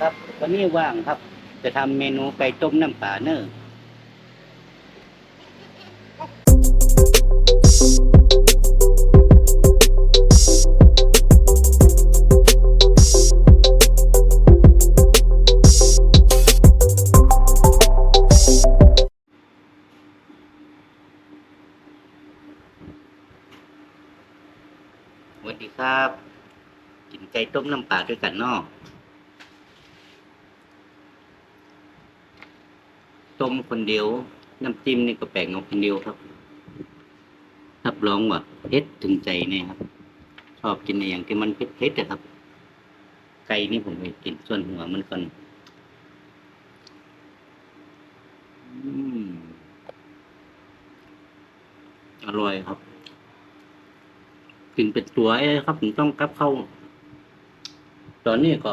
ครับ วันนี้ว่างครับ จะทำเมนูไก่ต้มน้ำปลาเนอร์สวัสดีครับ กินไก่ต้มน้ำปลาด้วยกันเนาะ ต้มคนเดียว น้ำจิ้มนี่ก็แปลงเอาคนเดียวครับรับรองว่าเผ็ดถึงใจเนี่ยครับ ชอบกินในอย่างที่มันเผ็ดๆนะครับ ไก่นี่ผมไปกินส่วนหัวมันก่อนอืมอร่อยครับ กินเป็นตัวเอ้ครับผมต้องกลับเข้า ตอนนี้ก็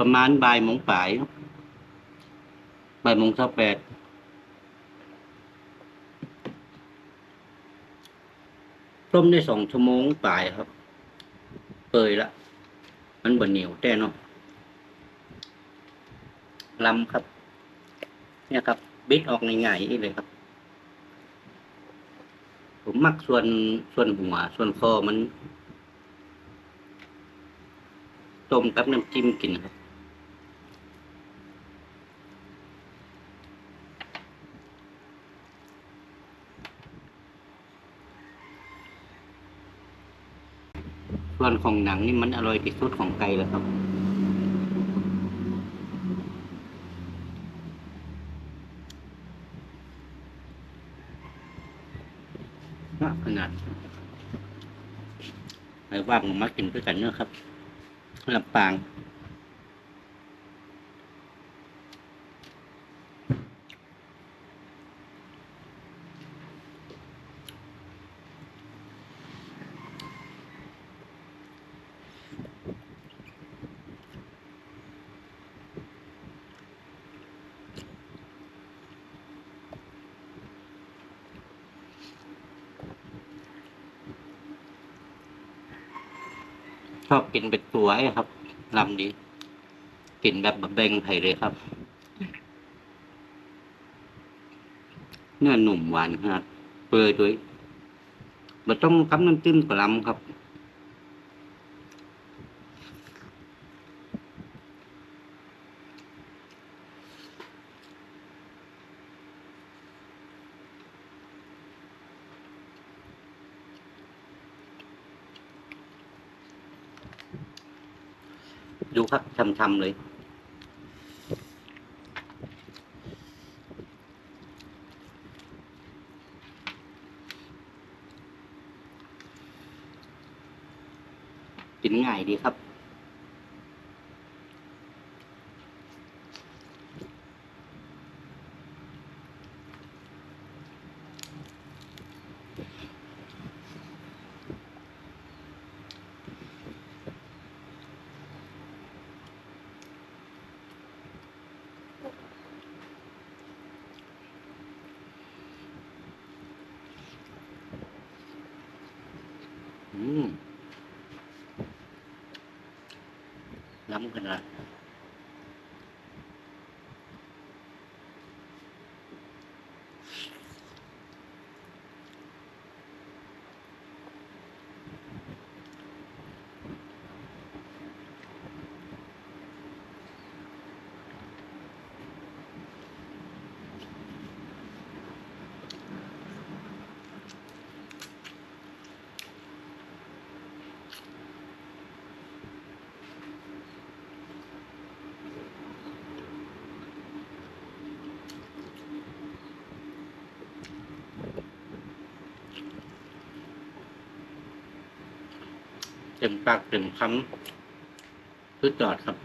ประมาณบ่ายโมงปลายครับบ่ายโมงสักแปดต้มได้สองชั่วโมงปลายครับ เปื่อยละ มันบนเหนียวแต่เนาะลำครับ เนี่ยครับ บิดออกง่ายๆนี่เลยครับ ผมมักส่วนส่วนหัว ส่วนคอมันต้มกับน้ำจิ้มกินครับ ส่วนของหนังนี่มันอร่อยที่สุดของไก่แล้วครับ มากขนาดไอ้ว่างมากินด้วยกันเนอะครับลำปาง ชอบกินเป็นตัวไอ้ครับลำดีกินแบบบะเบงไผ่เลยครับ เนื้อหนุ่มหวานครับเปื่อยด้วยมันต้องกับน้ำจิ้มกับลำครับ ดูครับทำๆเลย กินง่ายดีครับ ล้ำขนาด เต็มปากเต็มคำคือจอดครับ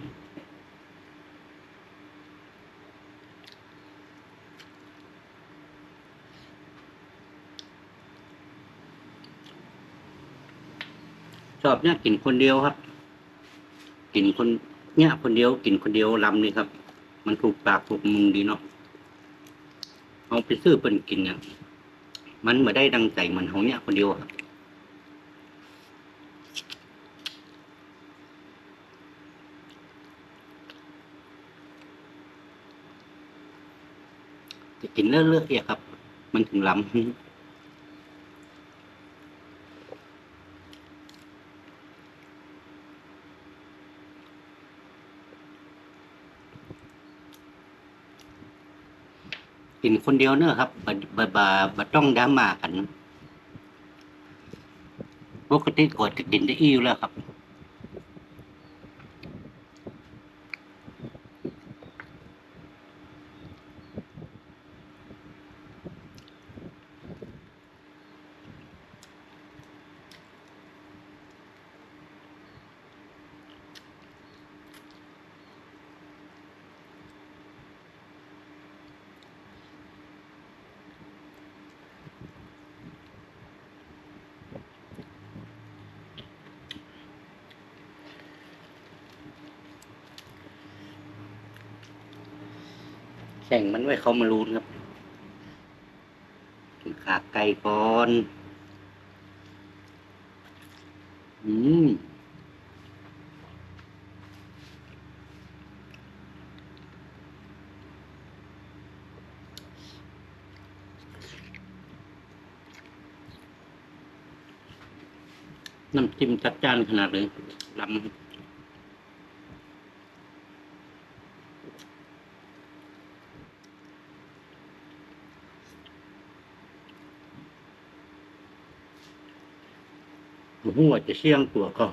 ชอบเนี่ยกินคนเดียวครับ กินคนเนี่ยคนเดียว กินคนเดียวลำนี่ครับ มันถูกปากถูกมุงดีเนาะเอาไปซื้อเป็นกินเนี่ยมันม่ได้ดังใจเหมือนของเนี่ยคนเดียวครับ กินเลือกๆเนี่ยครับ มันถึงล้ำกินคนเดียวเนอะครับบบบบบบ่ต้องดราม่ากันปกติกดกินได้อิ่วแล้วครับ แข่งมันไว้เขามารู้นครับขาไก่ก่อน อืมน้ำจิ้มจัดจ้านขนาดเลยลำ หัวจะเสี่ยงตัวก็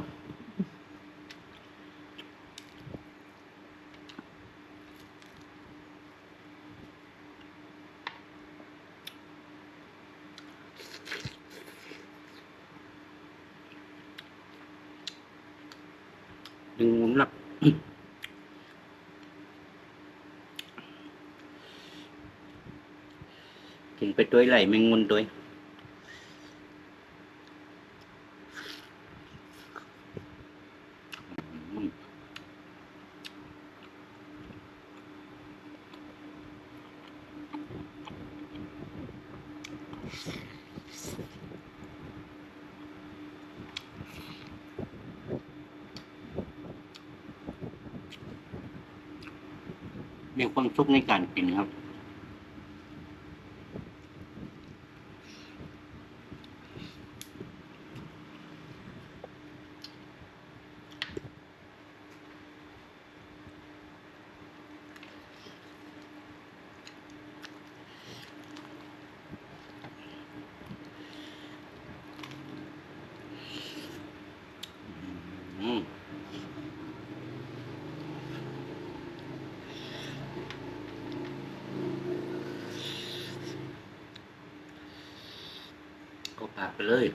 ดึงหมุนหลักกินไปด้วยไหลแม่งมุนด้วย มีความสุขในการกินครับ อืม ก็ปาไปเลย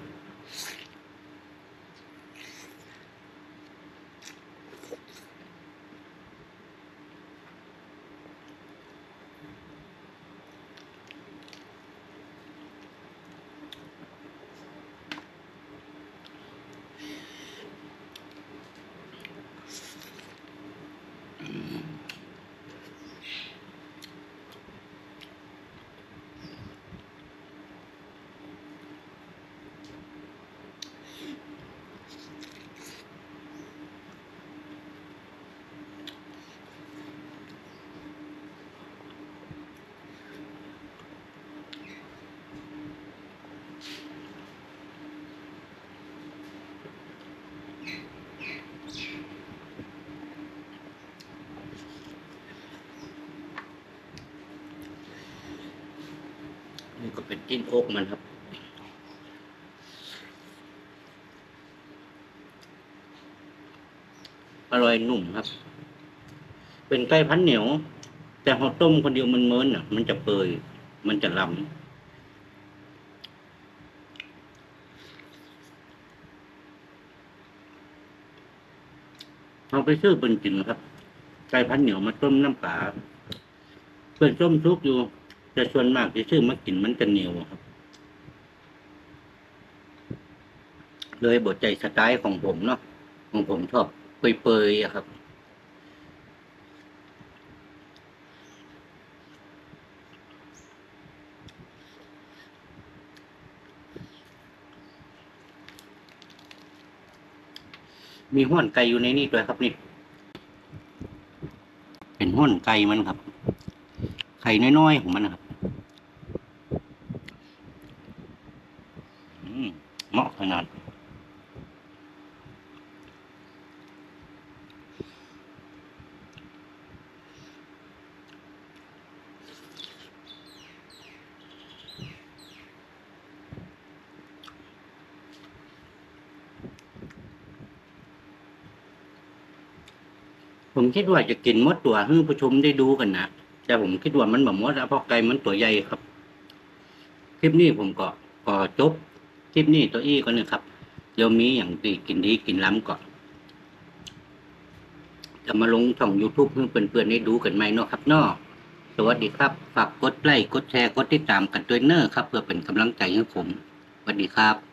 นี่ ก็เป็นจิ้นอกมันครับ อร่อยหนุ่มครับ เป็นไก่พันเหนียว แต่พอต้มคนเดียวมันเมินอะ มันจะเปยมันจะลำเอาไปซื้อเป็นกินครับไก่พันเหนียวมาต้มน้ำปลาเป็นต้มทุกอยู่ แต่ส่วนมากที่ซื้อมากินมันจะเหนียวครับ เลยบทใจสไตล์ของผมเนาะของผมชอบเปยๆครับมีห้วนไก่อยู่ในนี้ด้วยครับนี่ เป็นห้วนไก่มันครับ ไข่น้อยๆของมันครับ เหมาะขนาด ผมคิดว่าจะกินมดตัวให้ผู้ชมได้ดูกันนะแต่ผมคิดว่ามันแบบมดแล้วเพราะไก่มันตัวใหญ่ครับ คลิปนี้ผมก็ก็จบคลิปนี้ตัวอี้ก็เนี่ยครับเดี๋ยวมีอย่างดีกินดีกินล้ำก่อนจะมาลงช่อง YouTube เพื่อเพื่อนๆได้ดูกันไหมเนาะครับเนาะสวัสดีครับ ฝากกดไลค์กดแชร์กดติดตามกันด้วยเนอร์ครับ เพื่อเป็นกำลังใจให้ผมสวัสดีครับ